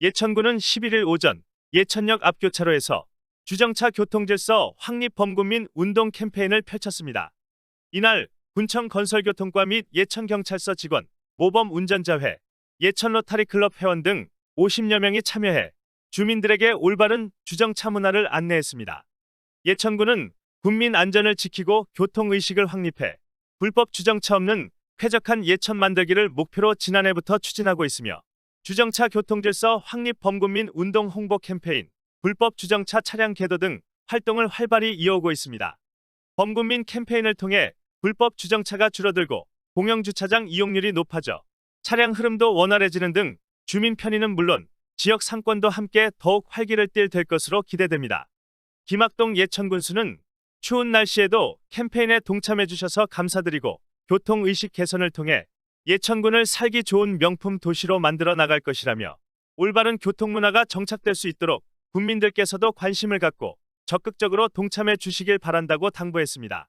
예천군은 11일 오전 예천역 앞 교차로에서 주정차 교통질서 확립 범군민 운동 캠페인을 펼쳤습니다. 이날 군청 건설교통과 및 예천경찰서 직원, 모범 운전자회, 예천 로타리클럽 회원 등 50여 명이 참여해 주민들에게 올바른 주정차 문화를 안내했습니다. 예천군은 국민 안전을 지키고 교통의식을 확립해 불법 주정차 없는 쾌적한 예천 만들기를 목표로 지난해부터 추진하고 있으며 주정차 교통질서 확립 범국민 운동 홍보 캠페인, 불법 주정차 차량 계도 등 활동을 활발히 이어오고 있습니다. 범국민 캠페인을 통해 불법 주정차가 줄어들고 공영주차장 이용률이 높아져 차량 흐름도 원활해지는 등 주민 편의는 물론 지역 상권도 함께 더욱 활기를 띨 될 것으로 기대됩니다. 김학동 예천군수는 추운 날씨에도 캠페인에 동참해 주셔서 감사드리고 교통의식 개선을 통해 예천군을 살기 좋은 명품 도시로 만들어 나갈 것이라며 올바른 교통문화가 정착될 수 있도록 국민들께서도 관심을 갖고 적극적으로 동참해 주시길 바란다고 당부했습니다.